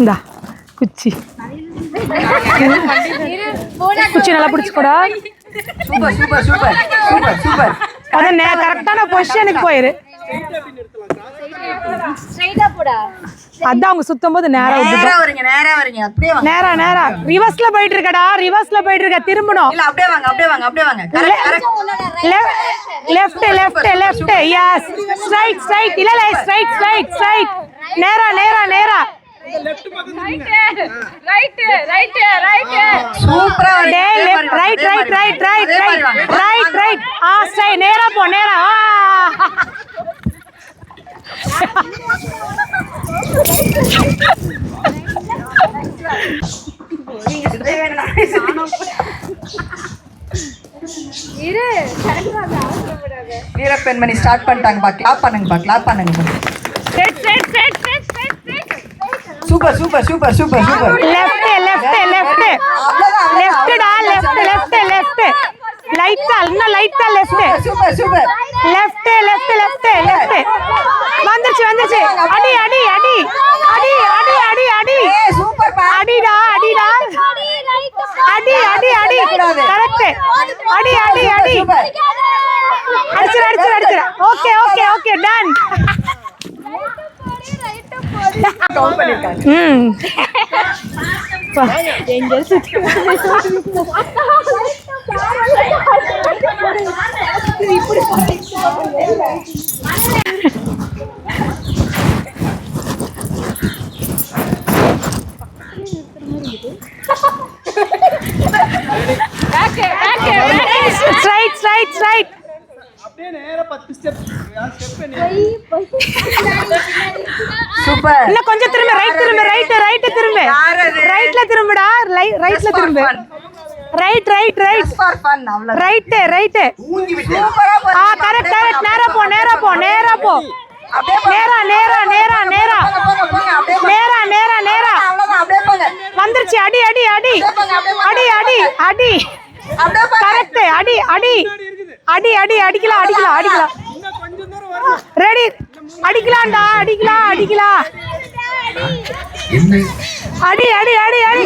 இந்தா குச்சி. குச்சி நல்லா பிடிச்சிக்கூடா. Super super super super super. அதான் நே கரெக்டான பொசிஷனுக்கு போயிரு. அதான் அவங்க சுத்தும் போது நேரா வரீங்க நேரா வரீங்க. அப்படியே நேரா நேரா. ரிவர்ஸ்ல போயிட்டு இருக்கடா ரிவர்ஸ்ல போயிட்டு இருக்க திரும்பணும். இல்ல அப்படியே வாங்க அப்படியே வாங்க அப்படியே வாங்க. Left left left yes straight straight இல்ல இல்ல ஸ்ட்ரைட் ஸ்ட்ரைட் ஸ்ட்ரைட் நேரா நேரா நேரா. சூப்பரா டேய் left right right right right right right right ஆ ஸ்ட்ரைட் நேரா போ நேரா. ஆ. வீரப்பெண்மணி ஸ்டார்ட் பண்ணிட்டாங்கப்பா கிளாப் பண்ணுங்கப்பா கிளாப் பண்ணுங்கப்பா set set set set set super super super super super left left left அவ்வளவுதான் லெஃப்ட்டா லெஃப்ட் லெஃப்ட் லெஃப்ட் லைட்டா இன்னும் லைட்டா left super super left left left left வந்துருச்சு வந்துருச்சு அடி அடி அடி அடி அடி அடி அடி ஏ சூப்பர் பா அடிடா அடிடா அடி அடி அடி கரெக்ட் அடி அடி அடி சூப்பர் அடிச்சிரு அடிச்சிரு அடிச்சிரு okay okay okay done count பண்ணிருக்காங்க ம் ஸ்ட்ரைட் சூப்பர் இன்னும் கொஞ்சம் திரும்ப ரைட் திரும்ப ரைட் ரைட் திரும்ப? ரைட்ல திரும்புடா ரைட்ல திரும்ப. Right right right right right சூப்பரா ஆ கரெக்ட் கரெக்ட் நேரா போ நேரா போ நேரா போ. நேரா நேரா நேரா நேரா. நேரா நேரா நேரா. வந்துருச்சு அடி அடி அடி. அடி அடி அடி. கரெக்ட் அடி அடி. அடி அடி அடிக்கலாம் அடிக்கலாம் அடிக்கலாம். ரெடி அடிக்கலாம்டா அடிக்கலாம் அடிக்கலாம் அடி அடி அடி அடி.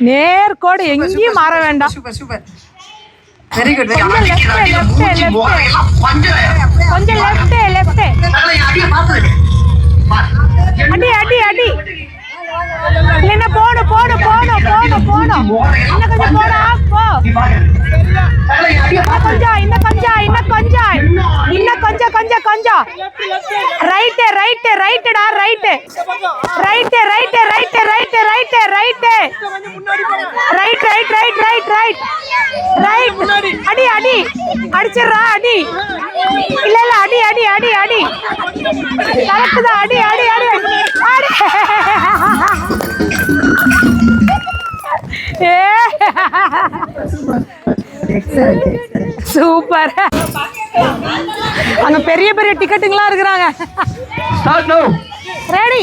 நேர்கோடு எங்கேயும் மாற வேண்டாம். Super super very good very கொஞ்சம் லெஃப்ட் லெஃப்ட் கொஞ்சம் லெஃப்ட் லெஃப்ட் அடி அடி அடி. இல்லைன்னா போடு போடு போடு போடு போடு. இன்னும் கொஞ்சம் போடா போ. இன்னும் கொஞ்சம் இன்னும் கொஞ்சம் இன்னும் கொஞ்சம். இன்னும் கொஞ்சம் கொஞ்சம் கொஞ்சம். Right right ரைட்டுடா right right right right right right right right right right அடி அடி. அடிச்சிடுறா அடி. இல்ல இல்ல அடி அடி அடி அடி. கரெக்ட் தான் அடி அடி அடி. அடி. ஏ. சூப்பர் அங்க பெரிய பெரிய டிக்கெட்டுங்களா இருக்கிறாங்க. ரெடி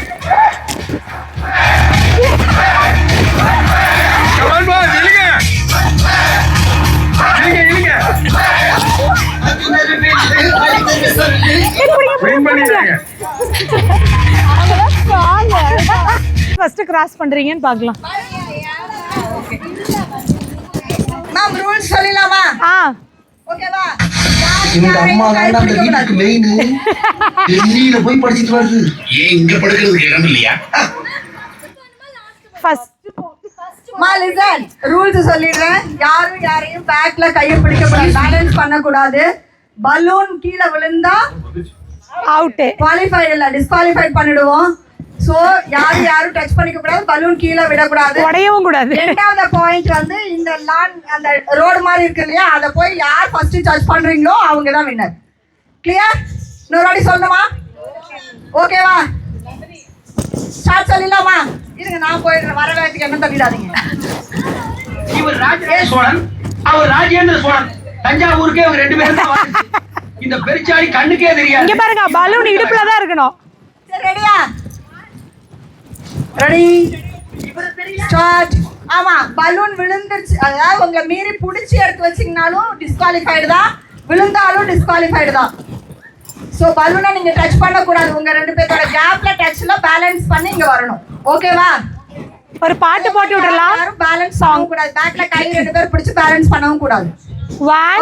இல்லங்க ஃபர்ஸ்ட் கிராஸ் பண்றீங்கன்னு பார்க்கலாம். மேம் ரூல்ஸ் சொல்லிடலாமா? ஆ. ஓகேவா எங்க அம்மா தான் அந்த வீட்டுக்கு மெயின் டெல்லியில போய் படிச்சுட்டு வருது ஏன் இங்க படுக்கிறதுக்கு இடம் இல்லையா? ஃபர்ஸ்ட் மா லிசன் ரூல்ஸ் சொல்லிடுறேன். யாரும் யாரையும் பேக்ல கையை பிடிக்க கூடாது. பேலன்ஸ் பண்ண கூடாது பலூன் கீழே விழுந்தா அவுட்டு குவாலிஃபைட் இல்ல டிஸ்குவாலிஃபைட் பண்ணிடுவோம். சோ யாரும் யாரும் டச் பண்ணிக்க கூடாது பலூன் கீழே விடக்கூடாது. உடையவும் கூடாது. ரெண்டாவது பாயிண்ட் வந்து இந்த லான் அந்த ரோடு மாதிரி இருக்கு இல்லையா அதை போய் யார் ஃபர்ஸ்ட் டச் பண்றீங்களோ அவங்க தான் வின்னர் கிளியர் இன்னொரு வாட்டி சொல்லணுமா ஓகேவா ஸ்டார்ட் சொல்லிடலாமா? இருங்க நான் போயிடுறேன். வர வேகத்துக்கு என்ன தள்ளிடாதீங்க. இவர் ராஜேந்திர சோழன். அவர் ராஜேந்திர சோழன். தஞ்சாவூருக்கே இவங்க ரெண்டு பேரும் தான். இந்த பெருச்சாளி கண்ணுக்கே இங்க தெரியாது பாருங்க பலூன் இடுப்புல தான் இருக்கணும். சரி ரெடியா ரெடி ஸ்டார்ட் ஆமா பலூன் விழுந்துருச்சு. அதாவது உங்களை மீறி புடிச்சு எடுத்து வச்சீங்கனாலும் டிஸ்குவாலிஃபைடு தான். விழுந்தாலும் டிஸ்குவாலிஃபைடு தான். ஸோ பலூனை நீங்க டச் பண்ணக்கூடாது. உங்க ரெண்டு பேரோட கேப்ல டச்ல பேலன்ஸ் பண்ணி இங்க வரணும். ஓகேவா ஒரு பாட்டு போட்டு விடலாம் யாரும் பேலன்ஸ் ஆக கூடாது. பேக்ல கை ரெண்டு பேர் பிடிச்சு பேலன்ஸ் பண்ணவும் கூடாது.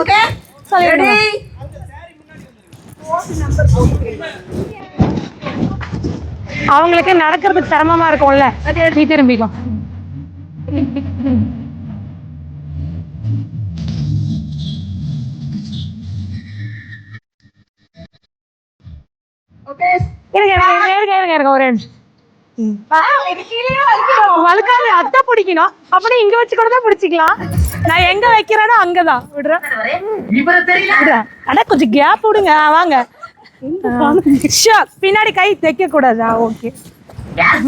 ஓகே. ரெடி அவங்களுக்கு நடக்கிறதுக்கு சிரமமா இருக்கும்ல. நீ திரும்பிக்கும் இருங்க இருங்க இருங்க இருங்க இருங்க ஒரு நிமிஷம். வழுக்காது அத்தை பிடிக்கணும். அப்படியே இங்க வச்சு கூட தான் பிடிச்சிக்கலாம். நான் எங்க வைக்கிறேனோ அங்கதான். விடுறேன் விடுறேன் அட கொஞ்சம் கேப் விடுங்க. வாங்க. பின்னாடி கை தைக்க கூடாதா ஓகே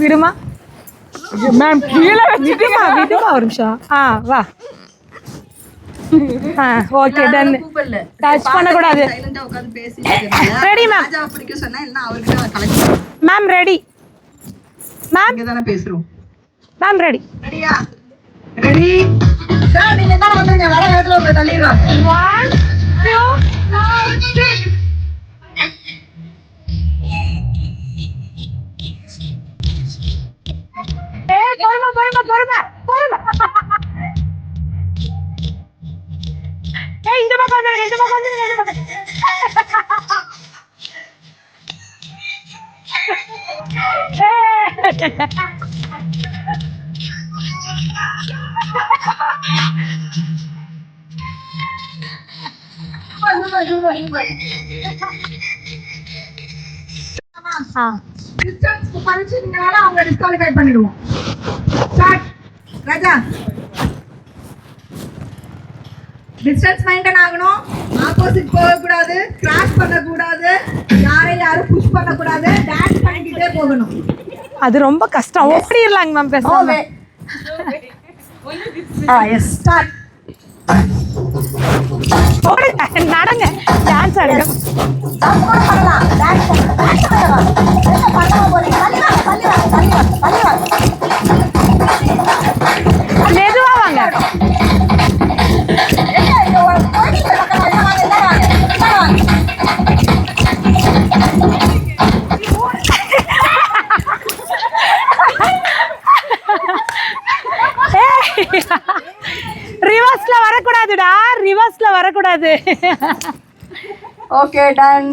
விடுமா? மேம் கீழே வச்சுட்டுமா விடுமா ஒரு நிமிஷம். ஆ வா. ஆ okay done touch ready ma'am தான் கலெக்ட் மேம் ரெடி மேம் இங்க தானே பேசுறோம். மேம் ரெடி ரெடியா ரெடி சார் நீங்க தான் வந்துருங்க. வர நேரத்துல உங்களை தள்ளிடுறாங்க ஒன் டூ ஏய் பொறுமை பொறுமை பொறுமை. பொறுமை. ஏய் இந்த பக்கம் வந்துருங்க இந்த பக்கம் வந்துருங்க இந்த பக்கம். அவங்க டிஸ்குவாலிஃபை பண்ணிடுவோம் ராஜா டிஸ்டன்ஸ் மெயின்டைன் ஆகணும். ஆப்போசிட் போகக்கூடாது. கிராஸ் பண்ணக்கூடாது. யாரையும் யாரும் புஷ் பண்ணக்கூடாது. டான்ஸ் பண்ணிக்கிட்டே போகணும். அது ரொம்ப கஷ்டம். ஓடிடலாங்க மேம் பேசாம. ஆ எஸ் ஸ்டார்ட் ஓடுங்க நடங்க. டான்ஸ் ஆடுங்க. பண்ணலாம். டான்ஸ் ரிவர்ஸ்ல வரக்கூடாதுடா. ரிவர்ஸ்ல வரக்கூடாது. Okay done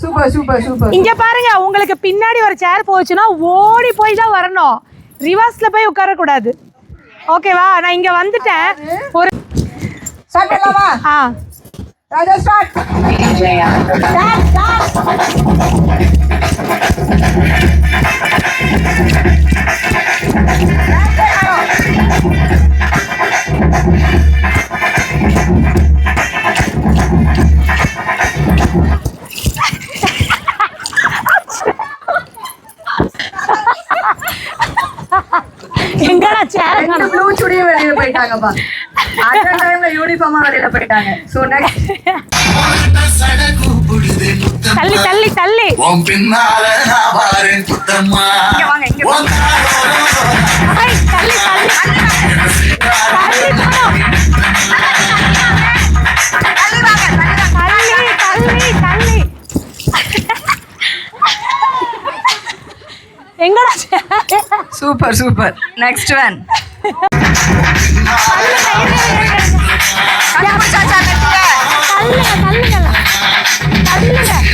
super super super இங்க பாருங்க உங்களுக்கு பின்னாடி ஒரு சேர் போச்சுன்னா ஓடி போய் தான் வரணும். ரிவர்ஸ்ல போய் உட்கார கூடாது ஓகேவா நான் இங்க வந்துட்டேன். ஒரு ஸ்டார்ட் பண்ணலாமா? ஆ. ராஜா start start start Thank you. எங்கடா சேர் ப்ளூ சுடியும் வெளியில போயிட்டாங்கப்பா. அட் டைம்ல யூனிஃபார்மா வெளியில போயிட்டாங்க. சோ நெக்ஸ்ட் தள்ளி தள்ளி தள்ளி. உன் பின்னால எங்கடா? Super super. நெக்ஸ்ட் ஒன் தள்ளுங்க தள்ளுங்க தள்ளுங்க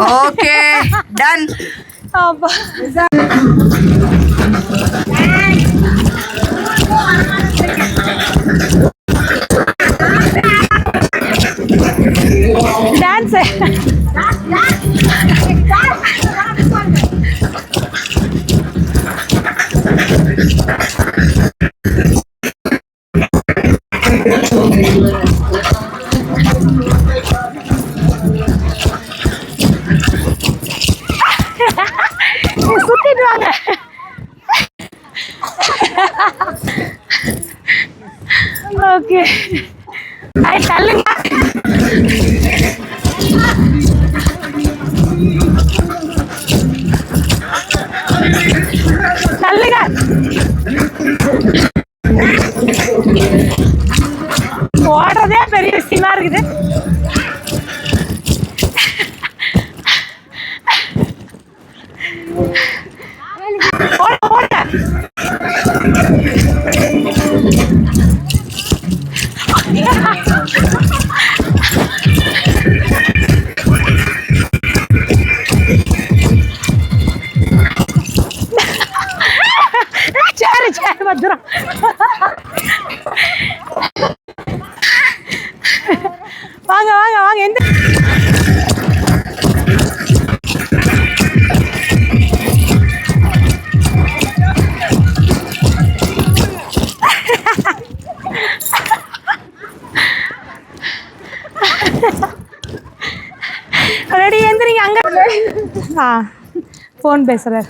ஓகே டன் அப்பா டான்ஸ் சுத்திட்டு தள்ளுங்க. தள்ளுங்க. ஓடுறதே பெரிய விஷயமா இருக்குது. ஓட ஓட. ஆ ஃபோன் பேசுகிறார்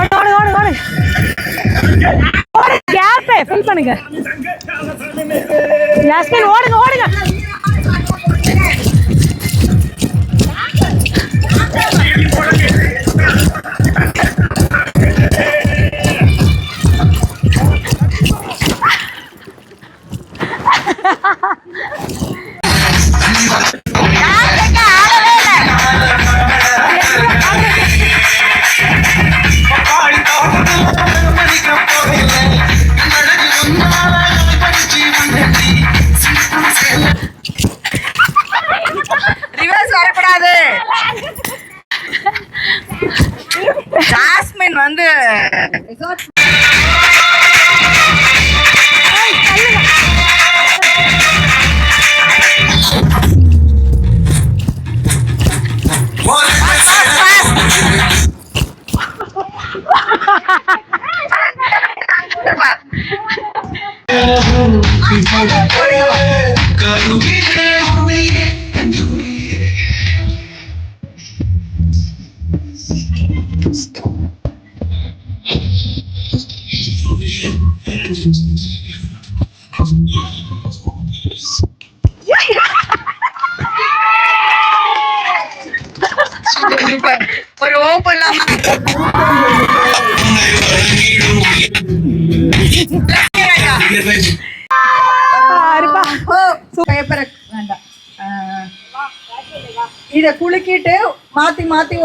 ஓடு ஓடு ஓடு ஓடு ஓடு கேப்பே ஃபில் பண்ணுங்க. யாஸ்மின் ஓடுங்க ஓடு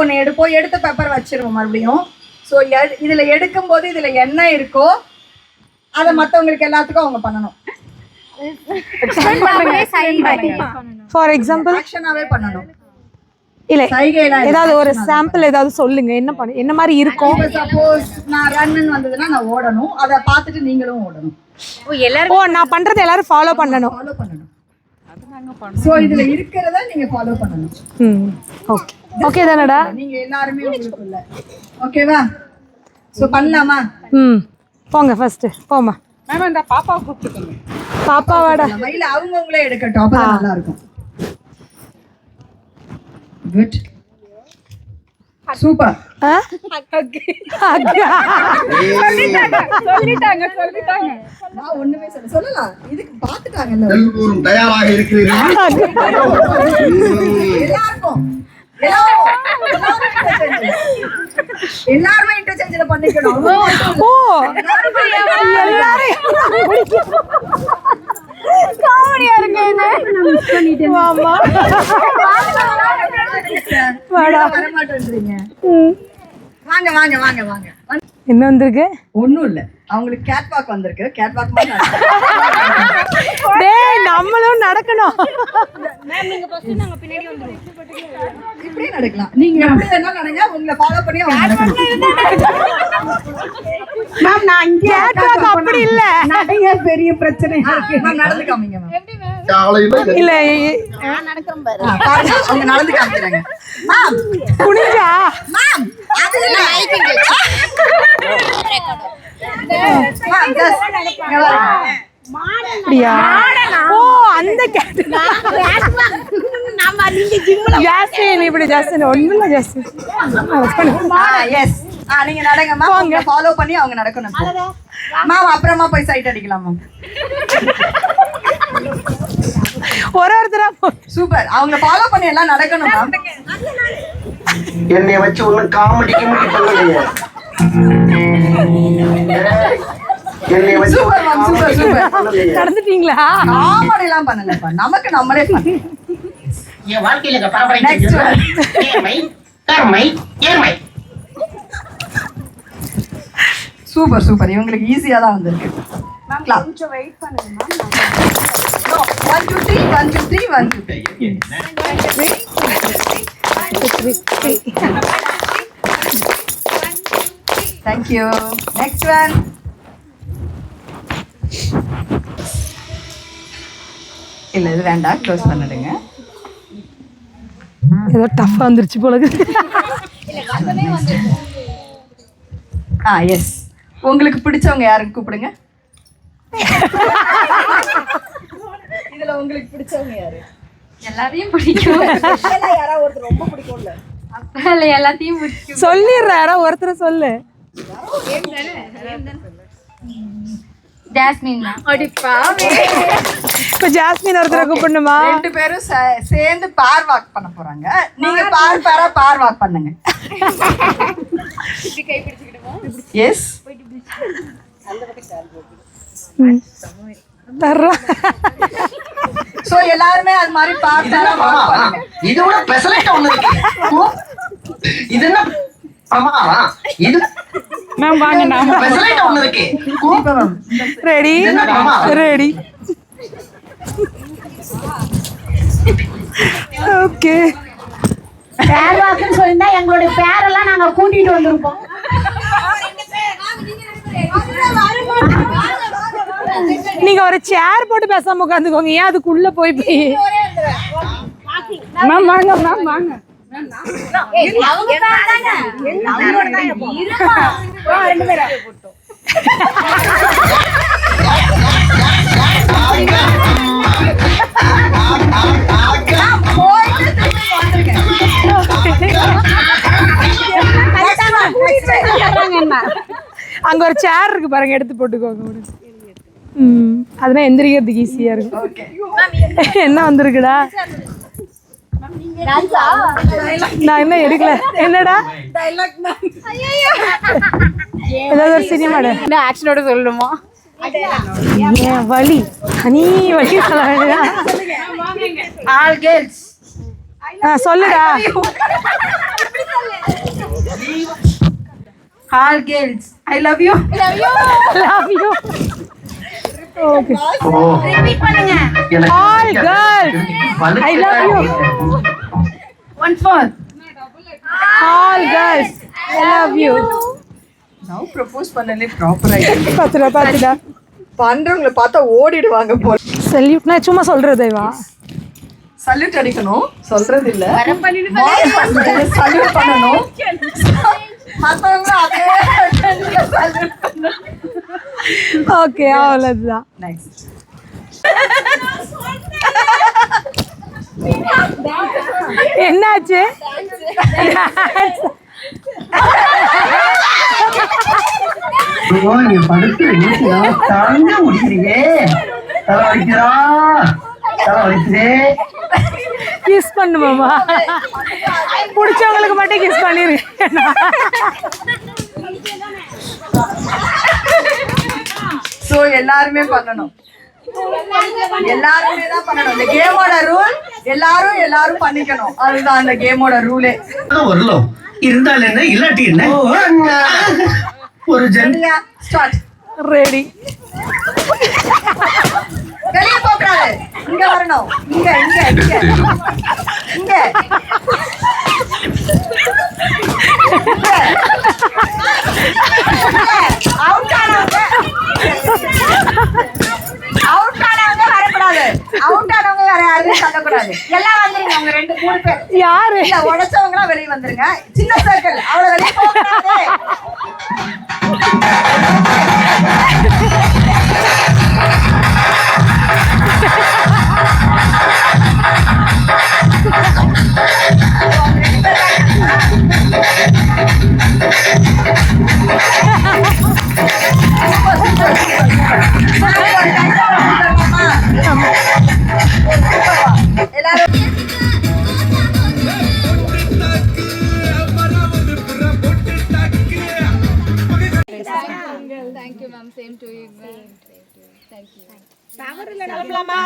ஒண்ணு எடுப்போம் எடுத்த பேப்பர் வச்சிருவோம் மறுபடியும். ஸோ இதுல எடுக்கும் போது இதுல என்ன இருக்கோ அதை மத்தவங்களுக்கு எல்லாத்துக்கும் அவங்க பண்ணணும். ஃபார் எக்ஸாம்பிள் ஆக்ஷனாவே பண்ணணும். இல்ல ஏதாவது ஒரு சாம்பிள் ஏதாவது சொல்லுங்க என்ன பண்ண என்ன மாதிரி இருக்கும் சப்போஸ் நான் ரன்னு வந்ததுன்னா நான் ஓடணும். அதை பார்த்துட்டு நீங்களும் ஓடணும். ஓ நான் பண்றது எல்லாரும் ஃபாலோ பண்ணணும். ஃபாலோ பண்ணணும். ஸோ இதுல இருக்கிறத நீங்க ஃபாலோ பண்ணணும். ம் ஓகே ஓகே தானடா? நீங்க எல்லாருமே உங்களுக்குள்ள ஓகேவா ஸோ பண்ணலாமா? ம். போங்க ஃபர்ஸ்ட் போமா பாப்பாவாடா? நம்ம இல்ல அவங்கவுங்களே எடுக்கட்டும். அப்பதான் நல்லா இருக்கும் குட் சூப்பர் ஆ? நான் ஒண்ணுமே சொல்ல சொல்லலாம். இதுக்கு பாத்துட்டாங்கல்ல எல்லோரும் தயாராக இருக்கிறீர்கள். எல்லாருக்கும். எல்லாரும் இன்டர்சேஞ்சில் பண்ணிக்கணும். ஓ. காமெடியா இருக்கு இது ஆமா. வர மாட்டேன்றீங்க. வாங்க வாங்க வாங்க வாங்க. என்ன வந்திருக்கு? ஒண்ணும் இல்ல. அவங்களுக்கு கேட் வாக் வந்திருக்கு. கேட் வாக் மாதிரி நடக்கும். டேய் நம்மளும் நடக்கணும். இப்படியே நடக்கலாம். நீங்க எப்படி வேணா நடங்க. உங்களை ஃபாலோ பண்ணி மேம் நான் இங்கே கேட்வாக் அப்படி இல்ல. நிறைய பெரிய பிரச்சனை இருக்கு. மேம் நடந்து காமிங்க மேம் இல்ல பாருங்க. அவங்க நடந்து காமிக்கிறாங்க. மேம் குனிஞ்சா? மேம் அப்படியா? ஓ அந்த கேட் ஜாஸ்மின் இப்படி ஜாஸ்மின். ஒண்ணும் இல்ல ஜாஸ்மின். ஆ எஸ் ஆ நீங்க நடங்க மேம் அவங்க ஃபாலோ பண்ணி அவங்க நடக்கணும். மேம் அப்புறமா போய் சைட் அடிக்கலாம் மேம் ஒரு ஒருத்தரா சூப்பர் அவங்க ஃபாலோ பண்ணி எல்லாம் நடக்கணும் மேம் என்னைய வச்சு ஒன்னும் காமெடி கிமெடி பண்ணலையே. என்னைய வச்சு சூப்பர் சூப்பர் சூப்பர் நடந்துட்டீங்களா காமெடி எல்லாம் பண்ணலப்பா. நமக்கு நம்மளே பண்ண என் வாழ்க்கையில பரம்பரை ஏர்மை சூப்பர் சூப்பர் இவங்களுக்கு ஈஸியா தான் வந்திருக்கு. கொஞ்சம் வெயிட் பண்ணுங்க ma'am one two three one two three one two three thank you next one இல்ல இது வேண்டாம். க்ளோஸ் பண்ணிடுங்க. ஏதோ டஃப்பா வந்துருச்சு போல. ஆ எஸ் உங்களுக்கு பிடிச்சவங்க யாருன்னு கூப்பிடுங்க. இதுல உங்களுக்கு பிடிச்சவங்க யாரு? எல்லாரையும் பிடிக்கும். அப்ப எல்லாத்தையும் பிடிக்கும். சொல்லிடுற யாரோ ஒருத்தர் சொல்லு. ஜாஸ்மின் தான். இப்ப ஜாஸ்மின் ஒருத்தரை கூப்பிடணுமா? ரெண்டு பேரும் சே- சேர்ந்து பார் வாக் பண்ண போறாங்க. நீங்க பார் பாரா பார் வாக் பண்ணுங்க. எஸ் தர்றா. சோ எல்லாருமே அது மாதிரி பார் பாரா வாக் பண்ணுங்க. இதோட பெசலைட் ஒண்ணு இருக்கு. இது என்ன பிரமாதமா இது நான் வாங்க பெசலைட் ஒண்ணு இருக்கு. மேம் ரெடி மாமா? ரெடி ஓகே பேர் வாக்குன்னு சொல்லியிருந்தா எங்களுடைய பேரெல்லாம் நாங்க கூட்டிட்டு வந்திருப்போம் நீங்க ஒரு சேர் போட்டு பேசாம உட்காந்துக்கோங்க. ஏன் அதுக்குள்ள போய் போய்? மேம் வாங்க மேம் வாங்க. அங்க ஒரு சேர் இருக்கு பாருங்க எடுத்து போட்டுக்கோங்க அதெல்லாம் எந்திரிக்கிறதுக்கு ஈஸியா இருக்கும். என்ன வந்திருக்குடா நான் என்ன எடுக்கல என்னடா ஏதாவது ஒரு சினிமாடா ஆக்ஷனோட சொல்லணுமா வலி நீ வலி சொல்ல வேண்டியதா? All girls. ஆ, சொல்லுடா All girls. I love you. Love you okay oh எனக்கு all girls I love you Once more. All girls I love you பண்ணலே ப்ராப்பரா பாத்துடா பாத்துடா. பண்றவங்கள பார்த்தா ஓடிடுவாங்க போல. சல்யூட் நான் சும்மா சொல்றது வா சல்யூட் அடிக்கணும். சொல்றது இல்ல சல்யூட் பண்ணணும். மத்தவங்க அதே சல்யூட் பண்ணணும். ஓகே அவ்வளவுதான். நெக்ஸ்ட் என்னாச்சு? ஐயோ, நீ படுத்து நீட்டியா தாங்க முடிக்கிறீங்க தலை வலிக்கிறா தலை வலிக்குதே? கிஸ் பண்ணுமாமா பிடிச்சவங்களுக்கு மட்டும் கிஸ் பண்ணிருக்கேன் சோ எல்லாருமே பண்ணணும். எல்லாருமே தான் பண்ணணும். இந்த கேமோட ரூல் எல்லாரும் எல்லாரும் பண்ணிக்கணும். அதுதான் அந்த கேமோட ரூலே வரலாம் இருந்தால் என்ன? இல்லாட்டி என்ன? ஒரு ஜென் ரெடியா ஸ்டார்ட் ரெடி வெளியே போக கூடாது இங்க வரணும். இங்க இங்க இங்க. இங்க. யாரு? இல்ல வெளியே வந்துருங்க. சின்ன சர்க்கிள் அவ்வளவு வெளியே தேங்க்யூ